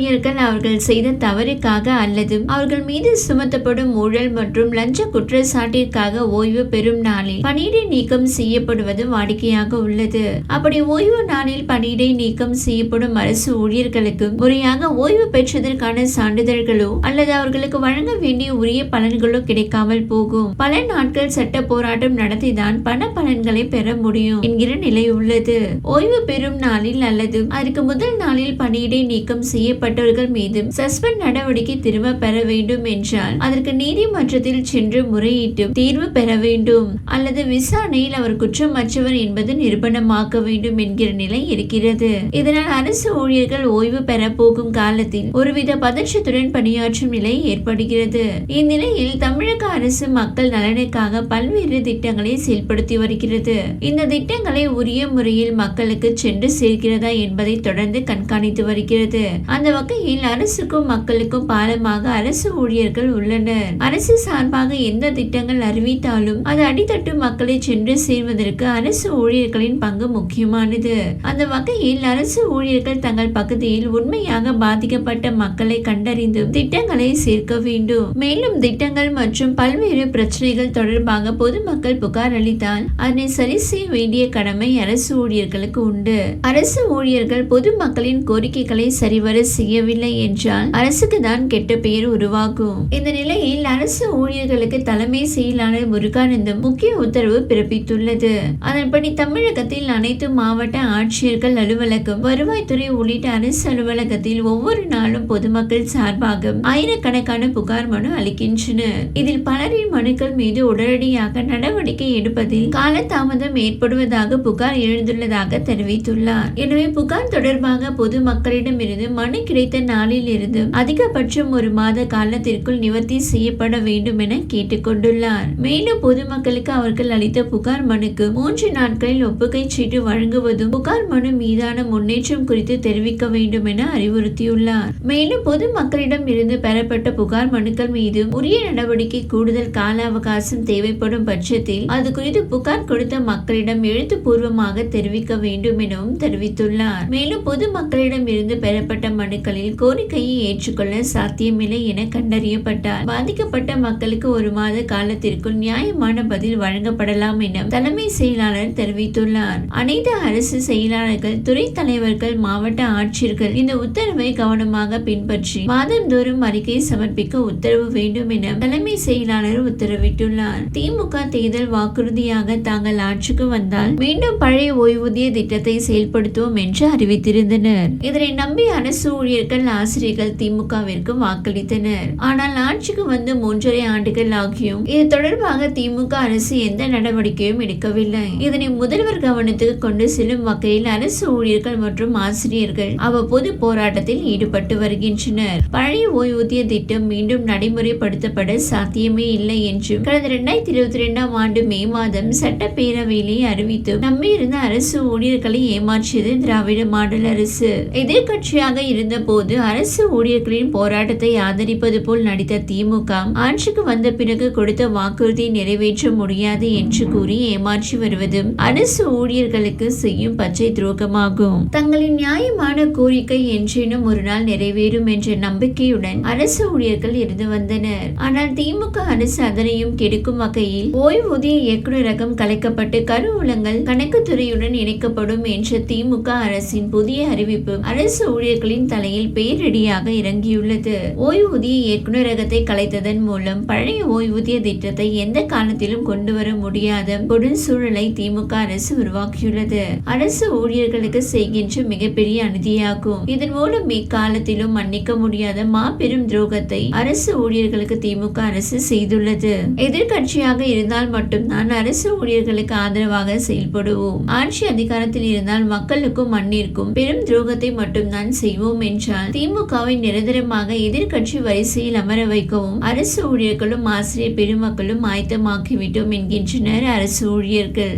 ஊழியர்கள் அவர்கள் செய்த தவறுக்காக அல்லது அவர்கள் மீது சுமத்தப்படும் ஊழல் மற்றும் லஞ்ச குற்றச்சாட்டிற்காக ஓய்வு பெறும் நாளில் பணியிடை நீக்கம் செய்யப்படுவது வாடிக்கையாக உள்ளது. அப்படி ஓய்வு நாளில் பணியிடை நீக்கம் செய்யப்படும் அரசு ஊழியர்களுக்கு முறையாக ஓய்வு பெற்றதற்கான சான்றிதழ்களோ அல்லது அவர்களுக்கு வழங்க வேண்டிய உரிய பலன்களோ கிடைக்காமல் போகும். பல நாட்கள் சட்ட போராட்டம் நடத்திதான் பண பலன்களை பெற முடியும் என்கிற நிலை உள்ளது. ஓய்வு பெறும் நாளில் அல்லது அதற்கு முதல் நாளில் பணியிடை நீக்கம் செய்யப்பட்டவர்கள் மீது சஸ்பெண்ட் நடவடிக்கை திரும்ப பெற வேண்டும் என்றால் அதற்கு நீதிமன்றத்தில் சென்று முறையிட்டு தீர்வு பெற வேண்டும். அல்லது விசாரணையில் அவர் குற்றமற்றவர் என்பது நிரூபணமாக்க வேண்டும் என்கிற நிலை இருக்கிறது. இதனால் அரசு ஊழியர்கள் ஓய்வு பெற போகும் காலத்தில் ஒருவித பதற்றத்துடன் பணியாற்றும் நிலை ஏற்படுகிறது. இந்நிலையில் தமிழக அரசு மக்கள் நலனுக்காக பல்வேறு திட்டங்களை செயல்படுத்தி வருகிறது. இந்த திட்டங்களை உரிய முறையில் மக்களுக்கு சென்று சேர்க்கிறதா என்பதை தொடர்ந்து கண்காணித்து வருகிறது. அந்த வகையில் அரசுக்கும் மக்களுக்கும் பாலமாக அரசு ஊழியர்கள் உள்ளனர். அரசு சார்பாக எந்த திட்டங்கள் அறிவித்தாலும் அது அடித்தட்டு மக்களை சென்று சேர்வதற்கு அரசு ஊழியர்களின் பங்கு முக்கியமானது. அந்த வகையில் அரசு ஊழியர்கள் தங்கள் பகுதியில் உண்மையாக பாதிக்கப்பட்ட மக்களை கண்டறிந்து திட்டங்களை சேர்க்க வேண்டும். மேலும் திட்டங்கள் மற்றும் பல்வேறு பிரச்சனைகள் தொடர்பாக பொதுமக்கள் புகார் அளித்தால் அதனை சரி செய்ய வேண்டிய கடமை அரசு ஊழியர்களுக்கு உண்டு. அரசு ஊழியர்கள் பொதுமக்களின் கோரிக்கைகளை சரிவர செய்யவில்லை என்றால் அரசுக்கு தான் கெட்ட பெயர் உருவாகும். இந்த நிலையில் அரசு ஊழியர்களுக்கு தலைமை செயலாளர் முருகானந்தம் முக்கிய உத்தரவு பிறப்பித்துள்ளது. அதன்படி தமிழகத்தில் அனைத்து மாவட்ட ஆட்சியர்கள் அலுவலகம் வருவாய்த்துறை உள்ளிட்ட அரசு அலுவலகத்தில் ஒவ்வொரு நாளும் பொதுமக்கள் சார்பாக ஆயிரக்கணக்கான புகார் மனு அளிக்கின்றனர். இதில் பலரின் மனுக்கள் மீது உடனடியாக நடவடிக்கை எடுப்பதில் காலதாமதம் ஏற்படுவதாக புகார் எழுந்துள்ளதாக தெரிவித்துள்ளார். எனவே புகார் தொடர்பாக பொதுமக்களிடமிருந்து மனு கிடைத்த நாளில் இருந்து அதிகபட்சம் ஒரு மாத காலத்திற்குள் நிவர்த்தி செய்யப்பட வேண்டும் என கேட்டுக்கொண்டுள்ளார். மேலும் பொதுமக்களுக்கு அவர்கள் அளித்த புகார் மனுக்கு மூன்று நாட்களில் ஒப்புகை சீட்டு வழங்குவதும் புகார் மனு மீதான முன்னேற்றம் குறித்து தெரிவிக்க வேண்டும் என அறிவுறுத்தியுள்ளார். மேலும் பொதுமக்களிடம் இருந்து பெறப்பட்ட புகார் மனுக்கள் மீது உரிய நடவடிக்கை கூடுதல் கால அவகாசம் தேவைப்படும் பட்சத்தில் அது குறித்து புகார் கொடுத்த மக்களிடம் எழுத்துப்பூர்வமாக தெரிவிக்க வேண்டும் எனவும் தெரிவித்துள்ளார். மேலும் பொதுமக்களிடம் இருந்து பெறப்பட்ட மனு மனுக்களில் கோரிக்கையை ஏற்றுக்கொள்ள சாத்தியமில்லை என கண்டறியப்பட்டார். பாதிக்கப்பட்ட மக்களுக்கு ஒரு மாத காலத்திற்குள் நியாயமான பதில் வழங்கப்படலாம் என தலைமை செயலாளர் தெரிவித்துள்ளார். அனைத்து அரசு செயலாளர்கள் துறை தலைவர்கள் மாவட்ட ஆட்சியர்கள் இந்த உத்தரவை கவனமாக பின்பற்றி மாதந்தோறும் அறிக்கை சமர்ப்பிக்க உத்தரவு வேண்டும் என தலைமை செயலாளர் உத்தரவிட்டுள்ளார். திமுக தேர்தல் வாக்குறுதியாக தாங்கள் ஆட்சிக்கு வந்தால் மீண்டும் பழைய ஓய்வூதிய திட்டத்தை செயல்படுத்துவோம் என்று அறிவித்திருந்தனர். இதனை நம்பி அரசு ஊழியர்கள் ஆசிரியர்கள் திமுகவிற்கு வாக்களித்தனர். ஆனால் ஆட்சிக்கு வந்து மூன்றரை ஆண்டுகள் ஆகியும் இது தொடர்பாக திமுக அரசு எந்த நடவடிக்கையும் எடுக்கவில்லை. இதனை முதல்வர் கவனத்துக்கு கொண்டு செல்லும் வகையில் அரசு ஊழியர்கள் மற்றும் ஆசிரியர்கள் அவ்வப்போது போராட்டத்தில் ஈடுபட்டு வருகின்றனர். பழைய ஓய்வூதிய திட்டம் மீண்டும் நடைமுறைப்படுத்தப்பட சாத்தியமே இல்லை என்றும் கடந்த இரண்டாயிரத்தி இருபத்தி இரண்டாம் ஆண்டு மே மாதம் சட்டப்பேரவையிலே அறிவித்து நம்பியிருந்த அரசு ஊழியர்களை ஏமாற்றியது திராவிட மாடல் அரசு. எதிர்கட்சியாக இருந்த போது அரசு ஊழியர்களின் போராட்டத்தை ஆதரிப்பது போல் நடித்த திமுக ஆட்சிக்கு வந்த பிறகு கொடுத்த வாக்குறுதியை நிறைவேற்ற முடியாது என்று கூறி ஏமாற்றி வருவது அரசு ஊழியர்களுக்கு செய்யும் பச்சை துரோகமாகும். தங்களின் நியாயமான கோரிக்கை என்றேனும் ஒரு நாள் நிறைவேறும் என்ற நம்பிக்கையுடன் அரசு ஊழியர்கள் இருந்து வந்தனர். ஆனால் திமுக அரசு அதனையும் கெடுக்கும் வகையில் ஓய்வூதிய இயக்குநரகம் கலைக்கப்பட்டு கருவூலங்கள் கணக்குத்துறையுடன் இணைக்கப்படும் என்ற திமுக அரசின் புதிய அறிவிப்பு அரசு ஊழியர்களின் தலை தலையில் பேரிடியாக இறங்கியுள்ளது. ஓய்வூதிய இயக்குநரகத்தை கலைத்ததன் மூலம் பழைய ஓய்வூதிய திட்டத்தை எந்த காலத்திலும் கொண்டு வர முடியாத கொடும் சூழலை திமுக அரசு உருவாக்கியுள்ளது. அரசு ஊழியர்களுக்கு செய்கின்ற மிகப்பெரிய அநீதியாகும். இதன் மூலம் இக்காலத்திலும் மன்னிக்க முடியாத மாபெரும் துரோகத்தை அரசு ஊழியர்களுக்கு திமுக அரசு செய்துள்ளது. எதிர்கட்சியாக இருந்தால் மட்டும்தான் அரசு ஊழியர்களுக்கு ஆதரவாக செயல்படுவோம். ஆட்சி அதிகாரத்தில் இருந்தால் மக்களுக்கும் மண்ணிற்கும் பெரும் துரோகத்தை மட்டும்தான் செய்வோம் என்று என்றால் திமுகவை நிரந்தரமாக எதிர்கட்சி வரிசையில் அமர வைக்கவும் அரசு ஊழியர்களும் ஆசிரியர் பெருமக்களும் ஆயத்தமாக்கிவிட்டோம் என்கின்றனர் அரசு ஊழியர்கள்.